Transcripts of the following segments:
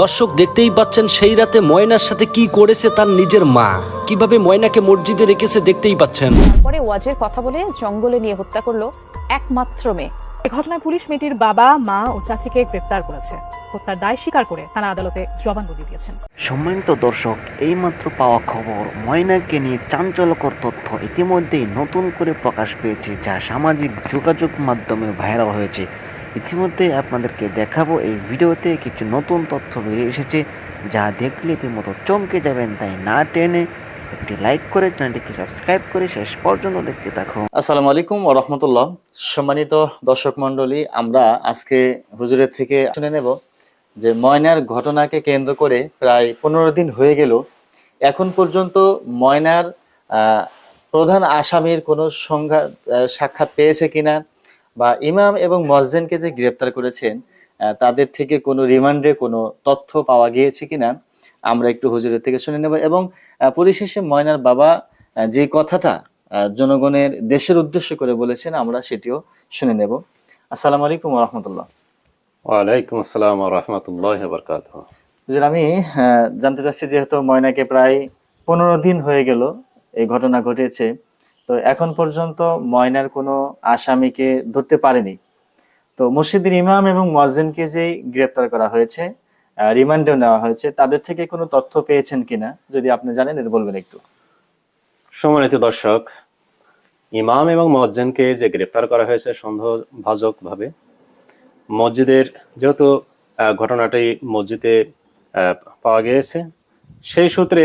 দর্শক দেখতেই পাচ্ছেন সেই রাতে ময়নার সাথে কি করেছে তার নিজের মা। কীভাবে ময়নাকে মসজিদে রেখেছে দেখতেই পাচ্ছেন। পরে ওয়াজের কথা বলে জঙ্গলে নিয়ে হত্যা করল একমাত্র মেয়ে। এ ঘটনায় পুলিশ মেয়েটির বাবা মা ও চাচিকে গ্রেপ্তার করেছে। হত্যার দায় স্বীকার করে থানা আদালতে জবানবন্দি দিয়েছেন। সম্মানিত দর্শক এইমাত্র পাওয়া খবর ময়নাকে নিয়ে চাঞ্চল্যকর তথ্য ইতিমধ্যেই নতুন করে প্রকাশ পেয়েছে যা সামাজিক যোগাযোগ মাধ্যমে ভাইরাল হয়েছে। ইতিমধ্যে আপনাদেরকে দেখাবো এই ভিডিওতে কিছু নতুন তথ্য বেরিয়ে এসেছে যা দেখলে রীতিমতো চমকে যাবেন, তাই না টেনে একটি লাইক করে চ্যানেলটিকে সাবস্ক্রাইব করে শেষ পর্যন্ত দেখতে থাকুন। আসসালামু আলাইকুম রহমতুল্লাহ। সম্মানিত দর্শক মণ্ডলী, আমরা আজকে হুজুরের থেকে শুনে নেব যে ময়নার ঘটনাকে কেন্দ্র করে প্রায় পনেরো দিন হয়ে গেল। এখন পর্যন্ত ময়নার প্রধান আসামির কোনো সংজ্ঞা সাক্ষাৎ পেয়েছে কিনা বা ইমাম এবং মসজিদকে যে গ্রেপ্তার করেছেন তাদের থেকে কোনো রিমান্ডে কোনো তথ্য পাওয়া গিয়েছে কিনা আমরা একটু হুজুরের থেকে শুনে নেব এবং পরিশেষে ময়নার বাবা যে কথাটা জনগণের দেশের উদ্দেশ্য করে বলেছেন আমরা সেটিও শুনে নেব। আসসালামু আলাইকুম রহমতুল্লাহ। ওয়ালাইকুম আসসালাম রহমতুল্লাহ বরকাত আমি আহ, জানতে চাচ্ছি যেহেতু ময়নাকে প্রায় পনেরো দিন হয়ে গেল এই ঘটনা ঘটেছে। তো এখন পর্যন্ত ময়নার কোনো আসামিকে ধরতে পারেনি। তো মসজিদের ইমাম এবং মসজিদকে যে গ্রেপ্তার করা হয়েছে রিমান্ডেও নেওয়া হয়েছে, তাদের থেকে কোনো তথ্য পেয়েছেন কিনা, যদি আপনি জানেন, এটা বলবেন একটু। সম্মানিত দর্শক, ইমাম এবং মজ্জেনকে যে গ্রেপ্তার করা হয়েছে সন্দেহভাজক ভাবে মসজিদের যেহেতু ঘটনাটি মসজিদে পাওয়া গিয়েছে, সেই সূত্রে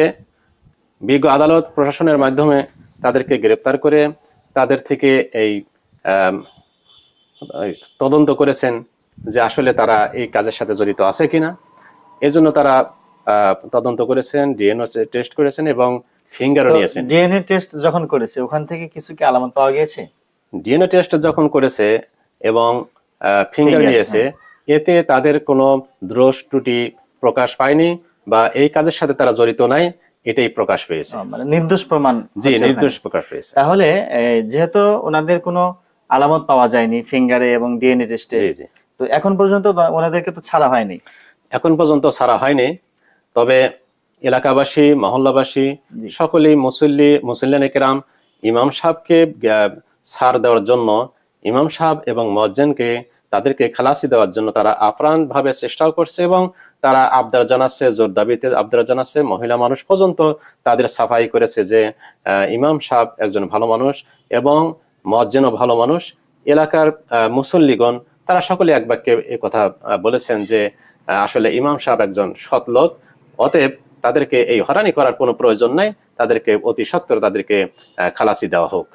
বিজ্ঞ আদালত প্রশাসনের মাধ্যমে তাদেরকে গ্রেপ্তার করে তাদের থেকে এই তদন্ত করেছেন যে আসলে তারা এই কাজের সাথে জড়িত আছে কিনা। এজন্য তারা তদন্ত করেছেন ডিএনও টেস্ট করেছেন এবং ফিঙ্গারও নিয়েছেন। ডিএনএ টেস্ট যখন করেছে ওখান থেকে কিছু কি আলামত পাওয়া গিয়েছে? ডিএনএ টেস্ট যখন করেছে এবং ফিঙ্গার নিয়েছে এতে তাদের কোনো দ্রোষ ত্রুটি প্রকাশ পায়নি বা এই কাজের সাথে তারা জড়িত নাই। এটাই প্রকাশ পেয়েছে। মানে নির্দোষ প্রমাণ জি নির্দোষ প্রকাশ পেয়েছে। তাহলে যেহেতু ওনাদের কোনো আলামত পাওয়া যায়নি ফিঙ্গারে এবং ডিএনএ টেস্টে জি জি। তো এখন পর্যন্ত ওনাদেরকে তো ছাড়া হয়নি। এখন পর্যন্ত ছাড়া হয়নি তবে এলাকাবাসী মহল্লাবাসী সকলেই মুসল্লি মুসল্লিন একরাম ইমাম সাহেবকে ছাড় দেওয়ার জন্য ইমাম সাহেব এবং মজ্জেনকে তাদেরকে খালাসি দেওয়ার জন্য তারা আপ্রাণ ভাবে চেষ্টাও করছে এবং তারা আবদার জানাচ্ছে, জোর দাবিতে আবদার জানাচ্ছে। মহিলা মানুষ পর্যন্ত তাদের সাফাই করেছে যে ইমাম সাহেব একজন ভালো মানুষ এবং মজ্জেনও ভালো মানুষ। এলাকার মুসল্লিগণ, তারা সকলে এক বাক্যে এ কথা বলেছেন যে আসলে ইমাম সাহেব একজন সৎ লোক। অতএব তাদেরকে এই হরানি করার কোনো প্রয়োজন নাই। তাদেরকে অতি সত্তর তাদেরকে খালাসি দেওয়া হোক।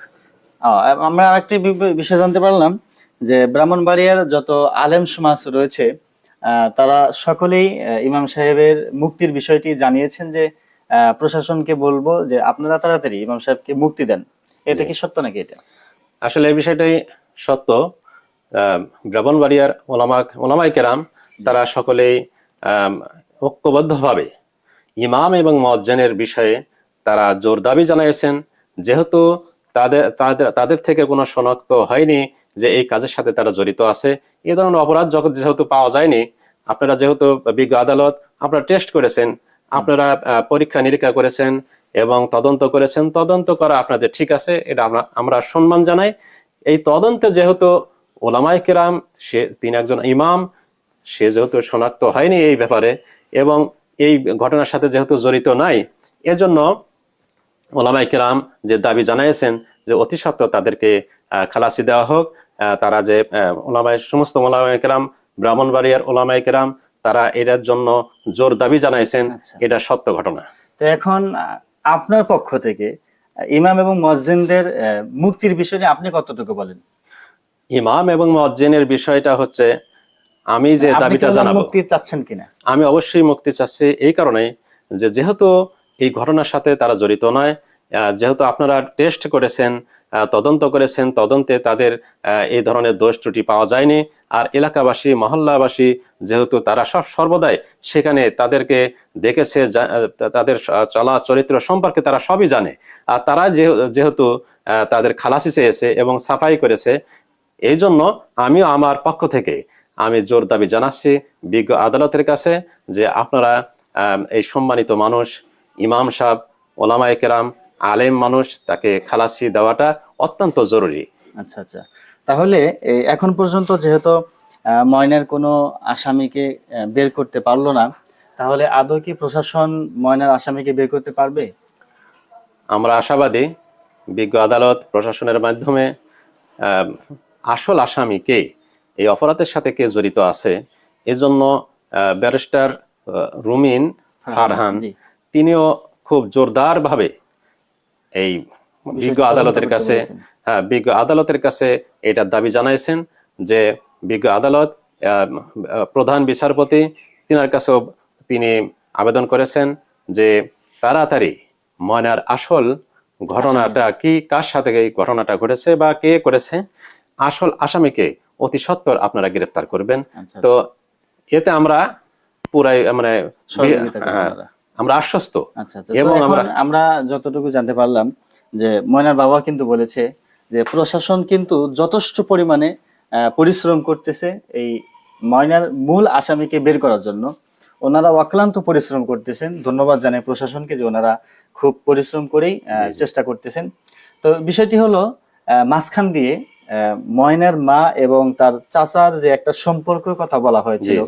আমরা আরেকটি বিষয় জানতে পারলাম যে, ব্রাহ্মণবাড়িয়ার যত আলেম সমাজ রয়েছে তারা সকলেই আহ, ইমাম সাহেবের মুক্তির বিষয়টি জানিয়েছেন যে প্রশাসনকে বলব যে আপনারা তাড়াতাড়ি ইমাম সাহেবকে মুক্তি দেন। এটা কি সত্য নাকি এটা? আসলে এই বিষয়টাই সত্য। ব্রাহ্মণবাড়িয়ার ওলামা ওলামাই কেরাম তারা সকলেই ঐক্যবদ্ধভাবে ইমাম এবং মজ্জানের বিষয়ে তারা জোর দাবি জানিয়েছেন। যেহেতু তাদের তাদের তাদের থেকে কোনো শনাক্ত হয়নি যে এই কাজের সাথে তারা জড়িত আছে। এ ধরনের অপরাধ যখন যেহেতু পাওয়া যায়নি, আপনারা যেহেতু বিজ্ঞ আদালত, আপনারা টেস্ট করেছেন, আপনারা পরীক্ষা নিরীক্ষা করেছেন এবং তদন্ত করেছেন, তদন্ত করা আপনাদের ঠিক আছে, এটা আমরা আমরা সম্মান জানাই। এই তদন্তে যেহেতু ওলামাই কেরাম, সে, তিনি একজন ইমাম, সে যেহেতু শনাক্ত হয়নি এই ব্যাপারে এবং এই ঘটনার সাথে যেহেতু জড়িত নাই, এজন্য ওলামাই কেরাম যে দাবি জানিয়েছেন যে অতি সত্ত্বর তাদেরকে খালাসি দেওয়া হোক। তারা যে আহ, ওলামাই সমস্ত ওলামাই কেরাম ব্রাহ্মণবাড়িয়ার ওলামাই কেরাম তারা এটার জন্য জোর দাবি জানাইছেন আচ্ছা। এটা সত্য ঘটনা। তো এখন আপনার পক্ষ থেকে ইমাম এবং মসজিদদের মুক্তির বিষয় আপনি কতটুকু বলেন? ইমাম এবং মজ্জিনের বিষয়টা হচ্ছে আমি যে দাবিটা জানাব মুক্তি চাচ্ছেন কিনা? আমি অবশ্যই মুক্তি চাচ্ছি এই কারণে যে যেহেতু এই ঘটনার সাথে তারা জড়িত নয় আহ, যেহেতু আপনারা টেস্ট করেছেন তদন্ত করেছেন। তদন্তে তাদের এই ধরনের দোষ ত্রুটি পাওয়া যায়নি। আর এলাকাবাসী, মহল্লাবাসী যেহেতু তারা সব সর্বদাই সেখানে তাদেরকে দেখেছে তাদের চলা চরিত্র সম্পর্কে তারা সবই জানে। আর তারা যেহেতু তাদের খালাসি চেয়েছে এবং সাফাই করেছে, এই জন্য আমিও আমার পক্ষ থেকে আমি জোর দাবি জানাচ্ছি বিজ্ঞ আদালতের কাছে যে আপনারা এই সম্মানিত মানুষ, ইমাম সাহেব, ওলামায় কেরাম আলেম মানুষ তাকে খালাসি দেওয়াটা অত্যন্ত জরুরি। আচ্ছা আচ্ছা। তাহলে এখন পর্যন্ত যেহেতু ময়নার কোনো আসামিকে বের করতে পারল না তাহলে আদৌ কি প্রশাসন ময়নার আসামিকে বের করতে পারবে? আমরা আশাবাদী বিজ্ঞ আদালত প্রশাসনের মাধ্যমে আসল আসামিকে এই অপরাধের সাথে কে জড়িত আছে এজন্য ব্যারিস্টার রুমিন ফারহান তিনিও খুব জোরদার ভাবে এই বিজ্ঞ আদালতের কাছে। হ্যাঁ বিজ্ঞ আদালতের কাছে এটার দাবি জানাইছেন যে বিজ্ঞ আদালত প্রধান বিচারপতি তিনার কাছেও তিনি আবেদন করেছেন যে তাড়াতাড়ি ময়নার আসল ঘটনাটা কি কার সাথে এই ঘটনাটা ঘটেছে বা কে করেছে আসল আসামিকে অতি সত্বর আপনারা গ্রেফতার করবেন। আচ্ছা, তো এতে আমরা পুরাই মানে আমরা আশ্বস্ত। আচ্ছা আচ্ছা। এবং আমরা যতটুকু জানতে পারলাম যে ময়নার বাবা কিন্তু বলেছে যে প্রশাসন কিন্তু যথেষ্ট পরিমাণে পরিশ্রম করতেছে এই ময়নার মূল আসামিকে বের করার জন্য। ওনারা অক্লান্ত পরিশ্রম করতেছেন। ধন্যবাদ জানাই প্রশাসনকে যে ওনারা খুব পরিশ্রম করেই আহ, চেষ্টা করতেছেন। তো বিষয়টি হলো আহ, মাঝখান দিয়ে আহ, ময়নার মা এবং তার চাচার যে একটা সম্পর্কের কথা বলা হয়েছিল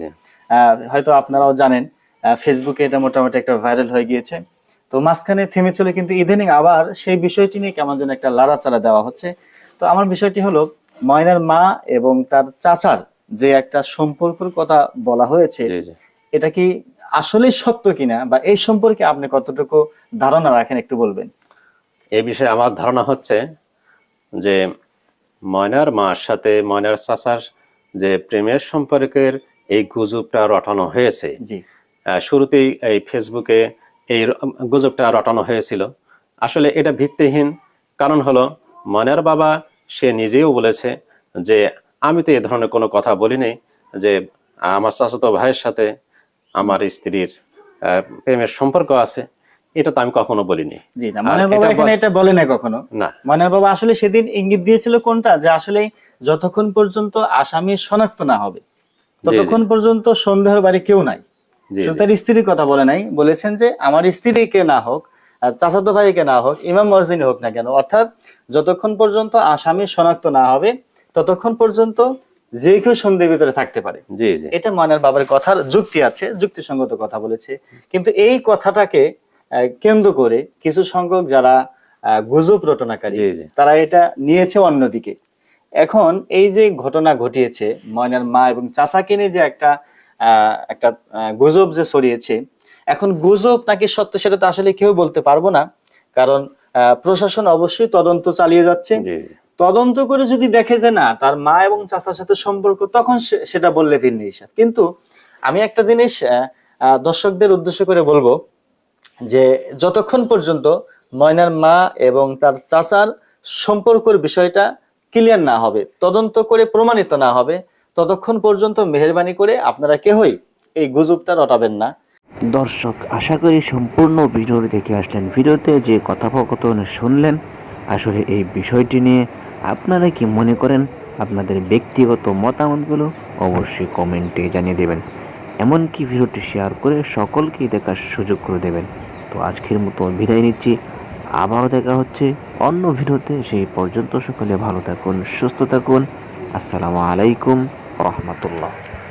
হয়তো আপনারাও জানেন ফেসবুকে এটা মোটামুটি একটা ভাইরাল হয়ে গিয়েছে। তো মাঝখানে থেমে চলে কিন্তু ইদানিং আবার সেই বিষয়টি নিয়ে কেমন যেন একটা লাড়াচাড়া দেওয়া হচ্ছে। তো আমার বিষয়টি হলো ময়নার মা এবং তার চাচার যে একটা সম্পর্কের কথা বলা হয়েছে এটা কি আসলে সত্য কিনা বা এই সম্পর্কে আপনি কতটুকু ধারণা রাখেন একটু বলবেন? এই বিষয়ে আমার ধারণা হচ্ছে যে ময়নার মার সাথে ময়নার চাচার যে প্রেমের সম্পর্কের এই গুজবটা রটানো হয়েছে। জি। শুরুতেই এই ফেসবুকে এই গুজবটা রটানো হয়েছিল। আসলে এটা ভিত্তিহীন। কারণ হলো মনের বাবা সে নিজেও বলেছে যে আমি তো এ ধরনের কোনো কথা বলিনি যে আমার চাচাতো ভাইয়ের সাথে আমার স্ত্রীর প্রেমের সম্পর্ক আছে। এটা তো আমি কখনো বলিনি। জি না আর বাবা এটা এখানে এটা বলে না কখনো। না। বাবা আসলে সেদিন ইঙ্গিত দিয়েছিল কোনটা? যে আসলে যতক্ষণ পর্যন্ত আসামি শনাক্ত না হবে ততক্ষণ পর্যন্ত সন্দেহের বাড়ি কেউ নাই। তার স্ত্রীর কথা বলে নাই বলেছেন যে আমার স্ত্রীকে না হোক চাচাতো ভাইকে না হোক ইমাম মসজিদ হোক না কেন অর্থাৎ যতক্ষণ পর্যন্ত আসামি শনাক্ত না হবে ততক্ষণ পর্যন্ত যে কেউ সন্দেহের ভিতরে থাকতে পারে। এটা ময়নার বাবার কথার যুক্তি আছে যুক্তিসঙ্গত কথা বলেছে। কিন্তু এই কথাটাকে কেন্দ্র করে কিছু সংখ্যক যারা গুজব রটনাকারী। তারা এটা নিয়েছে অন্যদিকে। এখন এই যে ঘটনা ঘটিয়েছে ময়নার মা এবং চাচাকে নিয়ে যে একটা একটা গুজব যে ছড়িয়েছে। এখন গুজব নাকি সত্য সেটা তো আসলে কেউ বলতে পারব না। কারণ প্রশাসন অবশ্যই তদন্ত চালিয়ে যাচ্ছে। তদন্ত করে যদি দেখে যে না তার মা এবং চাচার সাথে সম্পর্ক তখন সেটা বললে ভিন্ন হিসাব। কিন্তু আমি একটা জিনিস দর্শকদের উদ্দেশ্য করে বলব যে যতক্ষণ পর্যন্ত ময়নার মা এবং তার চাচার সম্পর্কের বিষয়টা ক্লিয়ার না হবে তদন্ত করে প্রমাণিত না হবে ততক্ষণ পর্যন্ত মেহরবানি করে আপনারা কেহই এই গুজবটা রটাবেন না। দর্শক, আশা করি সম্পূর্ণ ভিডিওটি দেখে আসলেন। ভিডিওতে যে কথোপকথন শুনলেন, আসলে এই বিষয়টি নিয়ে আপনারা কি মনে করেন? আপনাদের ব্যক্তিগত মতামতগুলো অবশ্যই কমেন্টে জানিয়ে দেবেন। এমনকি ভিডিওটি শেয়ার করে সকলকেই দেখার সুযোগ করে দেবেন। তো আজকের মতো বিদায় নিচ্ছি। আবারও দেখা হচ্ছে অন্য ভিডিওতে। সেই পর্যন্ত সকলে ভালো থাকুন, সুস্থ থাকুন। আসসালামু আলাইকুম। রহমতুল্লাহ।